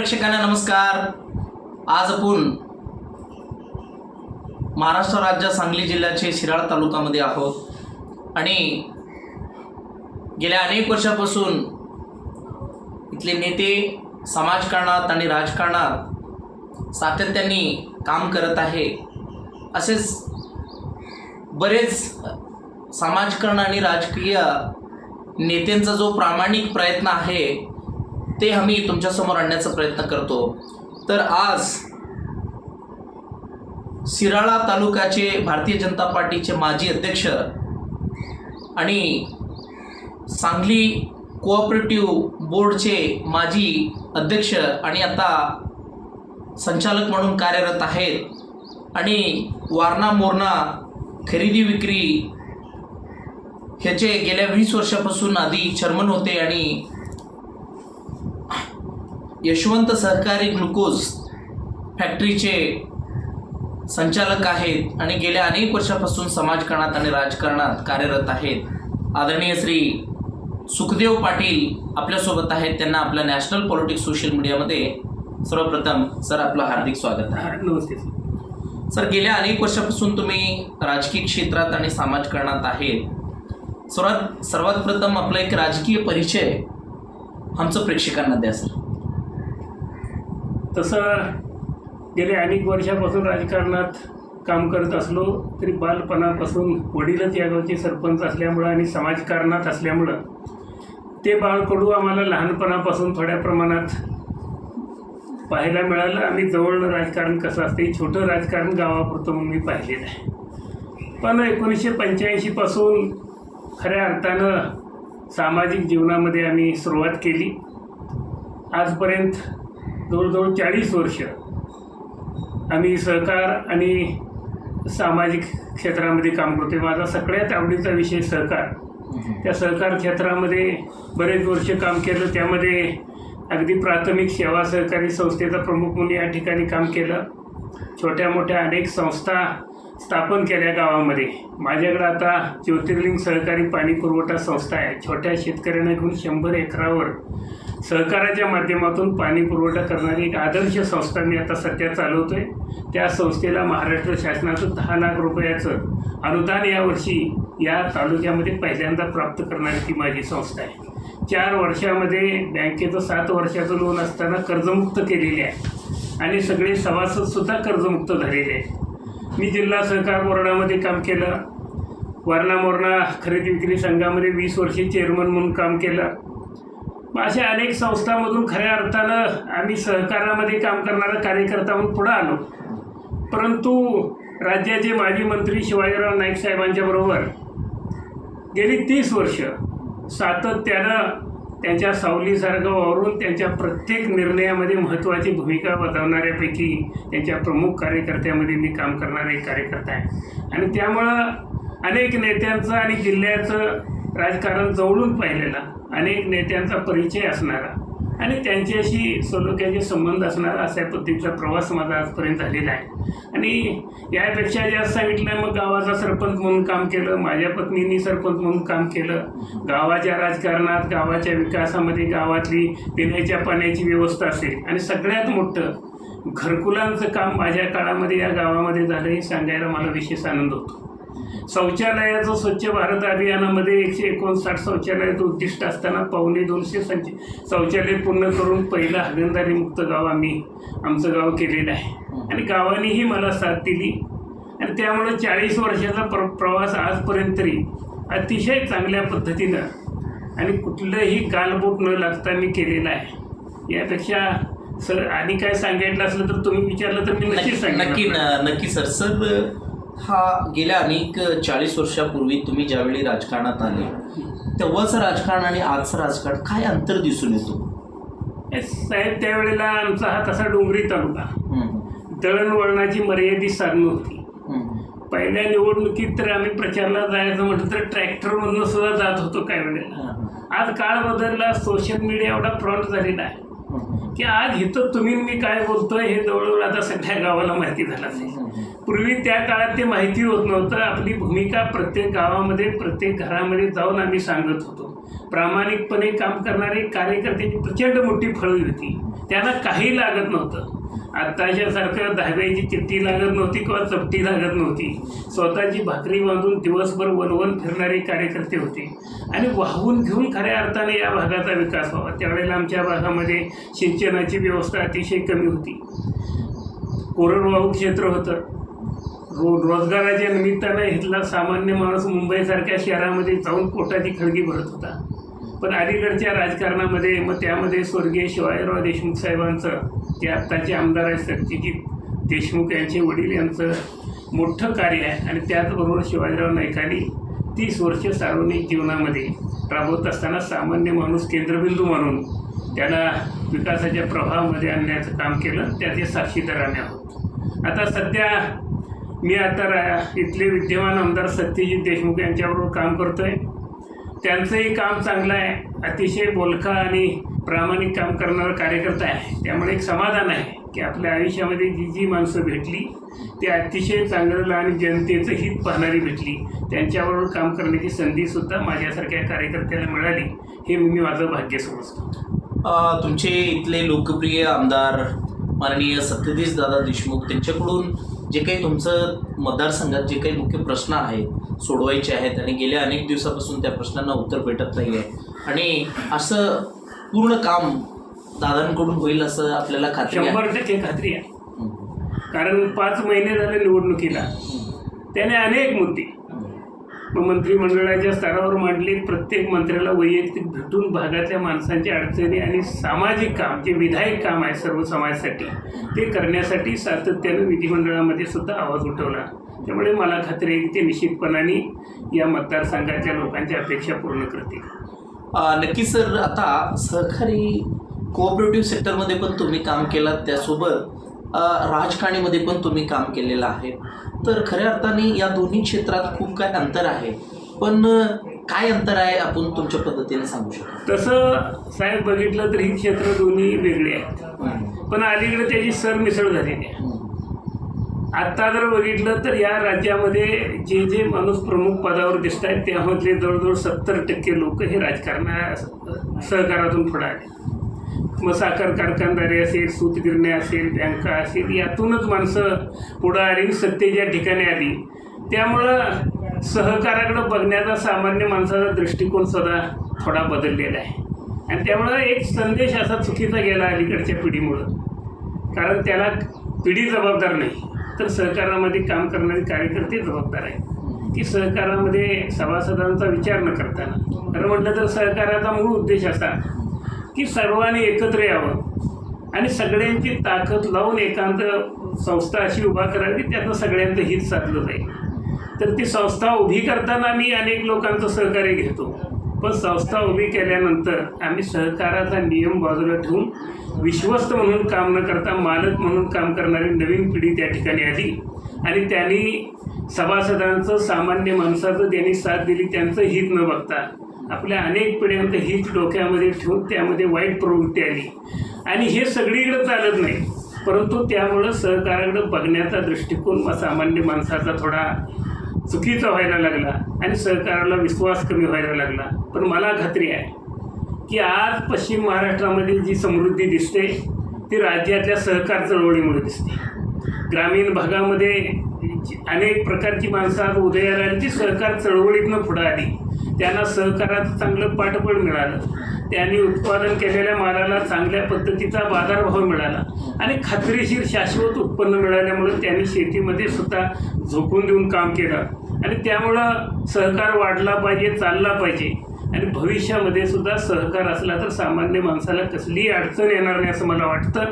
प्रेक्षकांना नमस्कार. आज आपण महाराष्ट्र राज्य सांगली जिल्ह्याचे शिराळ तालुक्यामध्ये आहोत. आणि गेल्या अनेक वर्षापासून इथले नेते समाजकारणात आणि राजकारणात सातत्याने काम करत आहे. असेच बरेच समाजकारण आणि राजकीय नेत्यांचा जो प्रामाणिक प्रयत्न आहे ते आम्ही तुमच्यासमोर आणण्याचा प्रयत्न करतो. तर आज शिराळा तालुक्याचे भारतीय जनता पार्टीचे माजी अध्यक्ष आणि सांगली कोऑपरेटिव्ह बोर्डचे माजी अध्यक्ष आणि आता संचालक म्हणून कार्यरत आहेत आणि वारणा मोरणा खरेदी विक्री ह्याचे गेल्या वीस वर्षापासून आधी चर्मन होते आणि यशवंत सहकारी ग्लुकोज फॅक्टरीचे संचालक आहेत आणि गेल्या अनेक वर्षापासून समाजकारणात आणि राजकारणात कार्यरत आहेत. आदरणीय श्री सुखदेव पाटील आपल्यासोबत आहेत. त्यांना आपल्या नॅशनल पॉलिटिक्स सोशल मीडियामध्ये सर्वप्रथम सर आपलं हार्दिक स्वागत आहे. नमस्ते सर. सर गेल्या अनेक वर्षापासून तुम्ही राजकीय क्षेत्रात आणि समाजकारणात आहेत. सर्वात सर्वात प्रथम आपला एक राजकीय परिचय आमचं प्रेक्षकांना द्या सर. तसं गेले अनेक वर्षापासून राजकारणात काम करत असलो तरी बालपणापासून वडीलच या गावचे सरपंच असल्यामुळं आणि समाजकारणात असल्यामुळं ते बाळकडू आम्हाला लहानपणापासून थोड्या प्रमाणात पाहायला मिळालं आणि जवळ राजकारण कसं असते हे छोटं राजकारण गावापुरतं म्हणून मी पाहिलेलं आहे. पण एकोणीसशे पंच्याऐंशीपासून खऱ्या अर्थानं सामाजिक जीवनामध्ये आम्ही सुरुवात केली. आजपर्यंत जवळजवळ चाळीस वर्ष आम्ही सहकार आणि सामाजिक क्षेत्रामध्ये काम करतोय. माझा सगळ्यात आवडीचा विषय सहकार. त्या सहकार क्षेत्रामध्ये बरेच वर्ष काम केलं. त्यामध्ये अगदी प्राथमिक सेवा सहकारी संस्थेचा प्रमुख म्हणून या ठिकाणी काम केलं. छोट्या मोठ्या अनेक संस्था स्थापन केल्या गावामध्ये. माझ्याकडे आता ज्योतिर्लिंग सहकारी पाणी पुरवठा संस्था आहे. छोट्या शेतकऱ्यांना घेऊन शंभर एकरावर सहकाराच्या माध्यमातून पाणी पुरवठा करणारी एक आदर्श संस्था मी आता सध्या चालवतो आहे त्या संस्थेला महाराष्ट्र शासनाचं दहा लाख रुपयाचं अनुदान यावर्षी या तालुक्यामध्ये पहिल्यांदा प्राप्त करणारी ती माझी संस्था आहे. चार वर्षामध्ये बँकेचं सात वर्षाचं लोन असताना कर्जमुक्त केलेले आहे. आणि सगळे सभासदसुद्धा कर्जमुक्त झालेले आहेत. मी जिल्हा सहकार बोर्डामध्ये काम केलं. वारणा मोरणा खरेदी विक्री संघामध्ये वीस वर्षे चेअरमन म्हणून काम केलं. अशा अनेक संस्थांमधून खऱ्या अर्थानं आम्ही सहकारामध्ये काम करणारा कार्यकर्ता म्हणून पुढं आलो. परंतु राज्याचे माजी मंत्री शिवाजीराव नाईक साहेबांच्याबरोबर गेली तीस वर्ष सातत्यानं त्यांच्या सावलीसारखं वावरून त्यांच्या प्रत्येक निर्णयामध्ये महत्त्वाची भूमिका बजावणाऱ्यापैकी त्यांच्या प्रमुख कार्यकर्त्यामध्ये मी काम करणारा एक कार्यकर्ता आहे. आणि त्यामुळं अनेक नेत्यांचं आणि जिल्ह्याचं राजकारण जवळून पाहिलेलं अनेक नेत्यांचा परिचय असणारा आणि त्यांच्याशी सलोख्याचे संबंध असणार अशा पद्धतीचा प्रवास माझा आजपर्यंत झालेला आहे. आणि यापेक्षा जास्त सांगितलं मग गावाचा सरपंच म्हणून काम केलं माझ्या पत्नींनी सरपंच म्हणून काम केलं. गावाच्या राजकारणात गावाच्या विकासामध्ये गावातली पिण्याच्या पाण्याची व्यवस्था असेल. आणि सगळ्यात मोठं घरकुलांचं काम माझ्या काळामध्ये या गावामध्ये झालं हे सांगायला मला विशेष आनंद होतो. शौचालयाचं स्वच्छ भारत अभियानामध्ये एकशे एकोणसाठ शौचालयाचं उद्दिष्ट असताना पावणे दोनशे संच शौचालय पूर्ण करून पहिलं हागणदारी मुक्त गाव आम्ही आमचं गाव केलेलं आहे. आणि गावानेही मला साथ दिली. आणि त्यामुळं चाळीस वर्षाचा प्र प्रवास आजपर्यंत तरी अतिशय चांगल्या पद्धतीनं आणि कुठलंही गालबोट न लागता मी केलेलं आहे. यापेक्षा सर आणि काय सांगायचं असलं तर तुम्ही विचारलं तर मी नक्कीच नक्की नक्की नक्की सर सर हा गेल्या अनेक चाळीस वर्षापूर्वी तुम्ही ज्यावेळी राजकारणात आले तेव्हाचं राजकारण आणि आजचं राजकारण काय अंतर दिसून येतो? साहेब त्यावेळेला आमचा हा तसा डोंगरी तालुका. दळणवळणाची मर्यादित साधनं होती. पहिल्या निवडणुकीत तर आम्ही प्रचारला जायचं म्हटलं तर ट्रॅक्टरमधनं सुद्धा जात होतो काही वेळेला. आज काळ बदलला सोशल मीडिया एवढा फ्रंट झालेला आहे. की आज इथं तुम्ही मी काय बोलतोय हे जवळजवळ आता सगळ्या गावाला माहिती झालं असेल पूर्वी त्या काळात ते माहिती होत नव्हतं. आपली भूमिका प्रत्येक गावामध्ये प्रत्येक घरामध्ये जाऊन आम्ही सांगत होतो. प्रामाणिकपणे काम करणारे कार्यकर्त्याची प्रचंड मोठी फळी होती. त्यांना काही लागत नव्हतं. आत्ताच्यासारखं दहाव्याची चिठ्ठी लागत नव्हती किंवा चपटी लागत नव्हती. स्वतःची भाकरी बांधून दिवसभर वनवन फिरणारे कार्यकर्ते होते. आणि वाहून घेऊन खऱ्या अर्थाने या भागाचा विकास व्हावा. त्यावेळेला आमच्या भागामध्ये सिंचनाची व्यवस्था अतिशय कमी होती. कोरडवाहू क्षेत्र होतं. रो रोजगाराच्या निमित्तानं इथला सामान्य माणूस मुंबईसारख्या शहरामध्ये जाऊन पोटाची खळगी भरत होता. पण अलीकडच्या राजकारणामध्ये मग त्यामध्ये स्वर्गीय शिवाजीराव देशमुख साहेबांचं ते आत्ताचे आमदार आहेत सत्यजित देशमुख यांचे वडील यांचं मोठं कार्य आहे. आणि त्याचबरोबर शिवाजीराव नाईकांनी तीस वर्ष सार्वजनिक जीवनामध्ये राबवत असताना सामान्य माणूस केंद्रबिंदू म्हणून त्याला विकासाच्या प्रवाहामध्ये आणण्याचं काम केलं. त्याचे साक्षीदार आम्ही आहोत. आता सध्या मी आता रा- इथले विद्यमान आमदार सत्यजित देशमुख यांच्याबरोबर काम करतो आहे त्यांचंही काम चांगलं आहे. अतिशय बोलका आणि प्रामाणिक काम करणारा कार्यकर्ता आहे. त्यामुळे एक समाधान आहे की आपल्या आयुष्यामध्ये जी जी माणसं भेटली ते अतिशय चांगलं आणि जनतेचं हित पाहणारी भेटली. त्यांच्याबरोबर काम करण्याची संधीसुद्धा माझ्यासारख्या कार्यकर्त्याला मिळाली. हे मी माझं भाग्य समजतो. तुमचे इथले लोकप्रिय आमदार माननीय सत्यजित दादा देशमुख त्यांच्याकडून जे काही तुमचं मतदारसंघात जे काही मुख्य प्रश्न आहेत सोडवायचे आहेत आणि गेल्या अनेक दिवसापासून त्या प्रश्नांना उत्तर भेटत नाही आहे. आणि असं पूर्ण काम दादांकडून होईल असं आपल्याला खात्री आहे? शंभर टक्के खात्री आहे. कारण पाच महिने झाले निवडणुकीला. त्याने अनेक मुद्दे मंत्रिमंडळाच्या स्तरावर मांडले प्रत्येक मंत्र्याला वैयक्तिक भेटून भागातल्या माणसांच्या अडचणी आणि सामाजिक काम जे विधायक काम आहे सर्व समाजासाठी ते करण्यासाठी सातत्यानं विधिमंडळामध्ये सुद्धा आवाज उठवला. त्यामुळे मला खात्री आहे की ते निश्चितपणाने या मतदारसंघाच्या लोकांच्या अपेक्षा पूर्ण करतील. नक्की सर आता सहकारी कोऑपरेटिव्ह सेक्टरमध्ये पण तुम्ही काम केलात त्यासोबत राजकारणीमध्ये पण तुम्ही काम केलेलं आहे. तर खऱ्या अर्थाने या दोन्ही क्षेत्रात खूप काय अंतर आहे. पण काय अंतर आहे आपण तुमच्या पद्धतीने सांगू शकतो? तसं साहेब बघितलं तर ही क्षेत्र दोन्ही वेगळी आहेत. पण अलीकडे त्याची सरमिसळ झालेली आहे. आत्ता जर बघितलं तर या राज्यामध्ये जे जे माणूस प्रमुख पदावर दिसत आहेत त्यामधले जवळजवळ सत्तर टक्के लोक हे राजकारणा सहकारातून पुढे आले. मग साखर कारखानदारी असेल सूतगिरण्या असेल बँका असेल यातूनच माणसं पुढं आली सत्तेच्या ठिकाणी आली. त्यामुळं सहकाराकडं बघण्याचा सामान्य माणसाचा दृष्टिकोन सदा थोडा बदललेला आहे. आणि त्यामुळं एक संदेश असा चुकीचा गेला अलीकडच्या पिढीमुळं. कारण त्याला पिढी जबाबदार नाही तर सहकारामध्ये काम करणारे कार्यकर्ते जबाबदार आहेत. की सहकारामध्ये सभासदांचा विचार न करताना. खरं म्हटलं तर सहकाराचा मूळ उद्देश असा की सर्वांनी एकत्र यावं. आणि सगळ्यांची ताकद लावून एकांत संस्था अशी उभा करावी त्यातनं सगळ्यांचं हित साधलं जाईल. तर ती संस्था उभी करताना मी अनेक लोकांचं सहकार्य घेतो. पण संस्था उभी केल्यानंतर आम्ही सहकाराचा नियम बाजूला ठेवून विश्वस्त म्हणून काम न करता मालक म्हणून काम करणारी नवीन पिढी त्या ठिकाणी आली. आणि त्यांनी सभासदांचं सामान्य माणसाचं ज्यांनी साथ दिली त्यांचं हित न बघता आपल्या अनेक पिढ्यांत हीच डोक्यामध्ये ठेवून त्यामध्ये वाईट प्रवृत्ती आली. आणि हे सगळीकडे चालत नाही. परंतु त्यामुळं सहकाराकडे बघण्याचा दृष्टिकोन मग सामान्य माणसाचा थोडा चुकीचा व्हायला लागला आणि सहकाराला विश्वास कमी व्हायला लागला. पण मला खात्री आहे की आज पश्चिम महाराष्ट्रामध्ये जी समृद्धी दिसते ती राज्यातल्या सहकार चळवळीमुळे दिसते. ग्रामीण भागामध्ये अनेक प्रकारची माणसं आज उदयाला सहकार चळवळीतनं पुढं आली. त्यांना सहकाराचं चांगलं पाठबळ मिळालं. त्यांनी उत्पादन केलेल्या मालाला चांगल्या पद्धतीचा बाजारभाव मिळाला. आणि खात्रीशीर शाश्वत उत्पन्न मिळाल्यामुळं त्यांनी शेतीमध्ये सुद्धा झोकून देऊन काम केलं. आणि त्यामुळं सहकार वाढला पाहिजे चालला पाहिजे. आणि भविष्यामध्ये सुद्धा सहकार असला तर सामान्य माणसाला कसलीही अडचण येणार नाही असं मला वाटतं.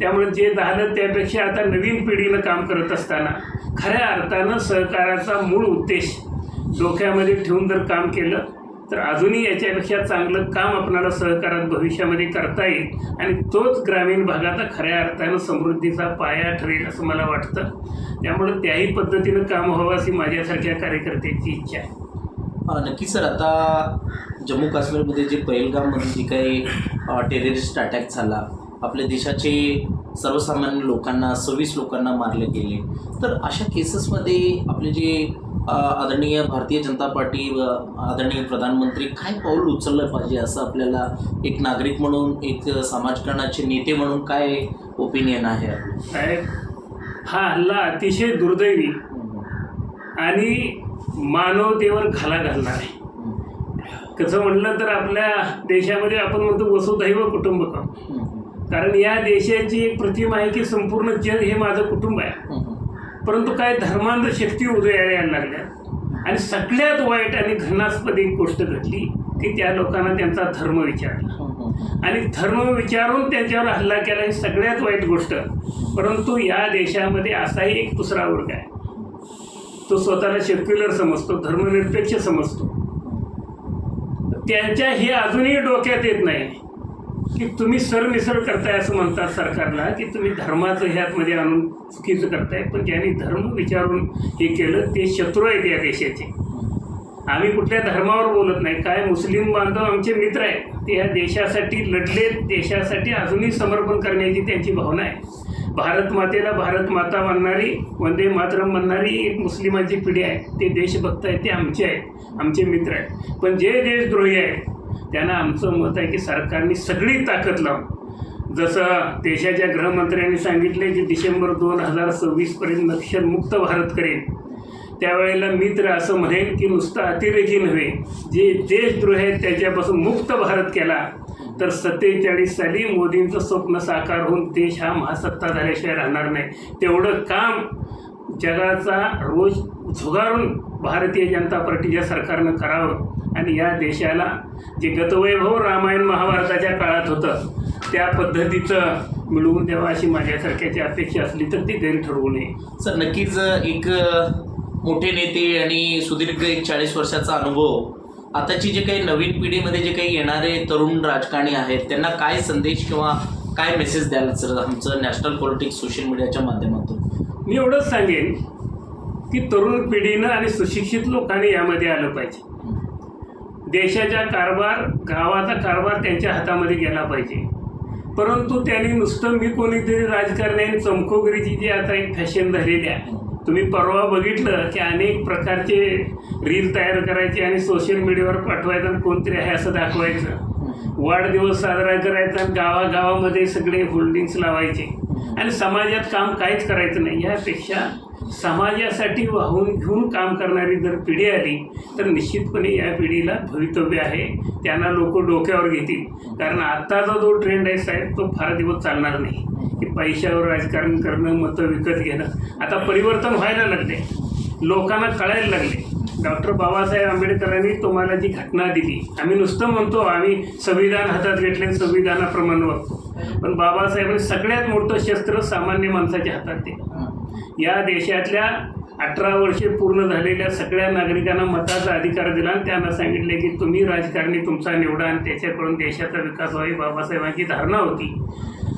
त्यामुळे जे झालं त्यापेक्षा आता नवीन पिढीनं काम करत असताना खऱ्या अर्थानं सहकाराचा मूळ उद्देश डोक्यामध्ये ठेवून जर काम केलं तर अजूनही याच्यापेक्षा चांगलं काम आपणाला सहकारात भविष्यामध्ये करता येईल. आणि तोच ग्रामीण भागाचा खऱ्या अर्थानं समृद्धीचा पाया ठरेल असं मला वाटतं. त्यामुळं त्याही पद्धतीनं काम व्हावं अशी माझ्यासारख्या कार्यकर्त्याची इच्छा आहे. नक्की सर आता जम्मू काश्मीरमध्ये जे पहिलगाममध्ये जे काही टेररिस्ट अटॅक झाला आपल्या देशाचे सर्वसामान्य लोकांना सव्वीस लोकांना मारले गेले. तर अशा केसेसमध्ये आपले जे आदरणीय भारतीय जनता पार्टी व आदरणीय प्रधानमंत्री काय पाऊल उचललं पाहिजे असं आपल्याला एक नागरिक म्हणून एक समाजकारणाचे नेते म्हणून काय ओपिनियन आहे? साहेब हा हल्ला अतिशय दुर्दैवी आणि मानवतेवर घाला घालणार. आहे कसं म्हटलं तर आपल्या देशामध्ये आपण म्हणतो वसुधैव कुटुंबकम. कारण या देशाची एक प्रतिमा आहे की संपूर्ण जग हे माझं कुटुंब आहे. परंतु काय धर्मांध शक्ती उदयाला यायला लागल्या. आणि सगळ्यात वाईट आणि घृणास्पद एक गोष्ट घडली की त्या लोकांना त्यांचा धर्म विचारला. आणि धर्म विचारून त्यांच्यावर हल्ला केला ही सगळ्यात वाईट गोष्ट. परंतु या देशामध्ये असाही एक दुसरा वर्ग आहे. तो स्वतःला सेक्युलर समजतो धर्मनिरपेक्ष समजतो. त्यांच्या हे अजूनही डोक्यात येत नाही. की तुम्ही सरमिसळ करताय असं म्हणतात सरकारला की तुम्ही धर्माचं ह्यातमध्ये आणून चुकीचं करताय. पण ज्यांनी धर्म विचारून हे केलं ते शत्रू आहेत या देशाचे. आम्ही कुठल्या धर्मावर बोलत नाही. काय मुस्लिम बांधव आमचे मित्र आहेत ते ह्या देशासाठी लढले देशासाठी अजूनही समर्पण करण्याची त्यांची भावना आहे. भारत मातेला भारत माता म्हणणारी वंदे मातरम म्हणणारी एक मुस्लिमांची पिढी आहे. ते देशभक्त आहेत ते आमचे आहेत आमचे मित्र आहेत. पण जे देशद्रोही आहेत त्यांना आमचं मत आहे की सरकारने सगळी ताकद लावून जसं देशाच्या गृहमंत्र्यांनी सांगितले की डिसेंबर दोन हजार सव्वीसपर्यंत नक्षलमुक्त भारत करेन त्यावेळेला मित्र असं म्हणेन की नुसतं अतिरेकी नव्हे जे देशद्रोह आहेत त्याच्यापासून मुक्त भारत केला तर सत्तेचाळीस साली मोदींचं स्वप्न साकार होऊन देश हा महासत्ता झाल्याशिवाय राहणार नाही. तेवढं काम जगाचा रोज झुगारून भारतीय जनता पार्टीच्या सरकारनं करावं. आणि या देशाला जे गतवैभव रामायण महाभारताच्या काळात होतं त्या पद्धतीचं मिळवून द्यावं अशी माझ्यासारख्याची अपेक्षा असली तर ती गैर ठरवू नये. सर नक्कीच एक मोठे नेते आणि सुदीर्घ एक चाळीस वर्षाचा अनुभव. आताची जे काही नवीन पिढीमध्ये जे काही येणारे तरुण राजकारणी आहेत त्यांना काय संदेश किंवा काय मेसेज द्याल सर आमचं नॅशनल पॉलिटिक्स सोशल मीडियाच्या माध्यमातून? मी एवढंच सांगेन की तरुण पिढीनं आणि सुशिक्षित लोकांनी यामध्ये आलं पाहिजे. देशाचा कारभार गावाचा कारभार त्यांच्या हातामध्ये गेला पाहिजे. परंतु त्यांनी नुसतं मी कोणीतरी राजकारण्याने आणि चमकोगिरीची जी आता एक फॅशन झालेली आहे. तुम्ही परवा बघितलं की अनेक प्रकारचे रील तयार करायचे आणि सोशल मीडियावर पाठवायचं आणि कोणतरी आहे असं दाखवायचं. वाढदिवस साजरा करायचा गावागावामध्ये सगळे होल्डिंग्स लावायचे. आणि समाजात काम काहीच करायचं नाही. ह्यापेक्षा समाजासाठी वाहून घेऊन काम करणारी जर पिढी आली तर निश्चितपणे या पिढीला भवितव्य आहे. त्यांना लोक डोक्यावर घेतील. कारण आत्ताचा जो ट्रेंड आहे साहेब तो फार दिवस चालणार नाही. की पैशावर राजकारण करणं मतं विकत घेणं. आता परिवर्तन व्हायला लागले. लोकांना कळायला लागले. डॉक्टर बाबासाहेब आंबेडकरांनी तुम्हाला जी घटना दिली आम्ही नुसतं म्हणतो आम्ही संविधान हातात घेतले संविधानाप्रमाणे वागतो. पण बाबासाहेबांनी सगळ्यात मोठं शस्त्र सामान्य माणसाच्या हातात दिलं या देशातल्या अठरा वर्षे पूर्ण झालेल्या सगळ्या नागरिकांना मताचा अधिकार दिला आणि त्यांना सांगितले की तुम्ही राजकारणी तुमचा निवडा आणि त्याच्याकडून देशाचा विकास व्हावी बाबासाहेबांची धारणा होती.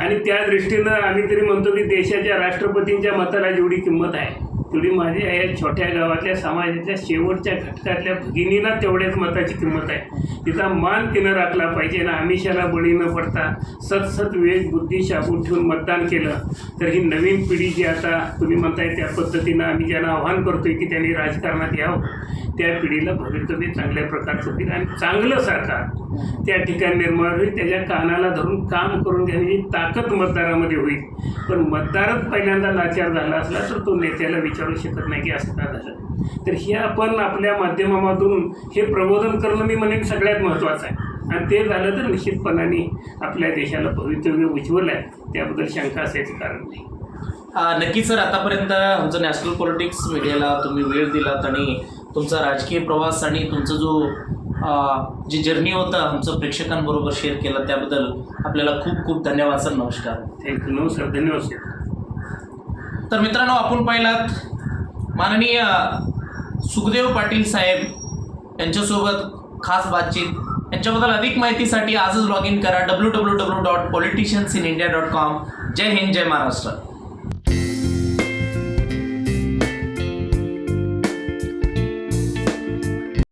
आणि त्या दृष्टीनं आम्ही तरी म्हणतो की देशाच्या राष्ट्रपतींच्या मताला जेवढी किंमत आहे. तुम्ही माझ्या या छोट्या गावातल्या समाजाच्या शेवटच्या घटकातल्या भगिनीला तेवढ्याच मताची किंमत आहे. तिचा मान तिनं राखला पाहिजे ना आमिषाला बळी न पडता सतसत वेग बुद्धी शाबूत ठेवून मतदान केलं. तर ही नवीन पिढी जी आता तुम्ही म्हणताय त्या पद्धतीनं आम्ही ज्यांना आव्हान करतोय की त्यांनी राजकारणात यावं त्या पिढीला भवितव्य चांगल्या प्रकारचं होईल आणि चांगलं सरकार त्या ठिकाणी निर्माण होईल त्याच्या कानाला धरून काम करून घेण्याची ताकद मतदारामध्ये होईल. पण मतदारच पहिल्यांदा लाचार झाला असला तर तो नेत्याला विचार शकत नाही की असं का झालं. तर हे आपण आपल्या माध्यमामधून हे प्रबोधन करणं मी म्हणेन सगळ्यात महत्त्वाचं आहे. आणि ते झालं तर निश्चितपणाने आपल्या देशाला भवितव्य उज्ज्वल आहे. त्याबद्दल शंका असायचं कारण नाही. आ, नक्कीच सर आतापर्यंत आमचं नॅशनल पॉलिटिक्स मीडियाला तुम्ही वेळ दिलात आणि तुमचा राजकीय प्रवास आणि तुमचा जो जी जर्नी होता आमचं प्रेक्षकांबरोबर शेअर केला त्याबद्दल आपल्याला खूप खूप धन्यवाद सर नमस्कार. थँक्यू नमस्कार धन्यवाद सर. तर मित्रांनो आपण पाहिलात माननीय सुखदेव पाटील साहेब यांच्यासोबत खास बातचीत. यांच्याबद्दल अधिक माहितीसाठी आजच लॉग इन करा W W W dot politicians in India dot com जय हिंद जय महाराष्ट्र.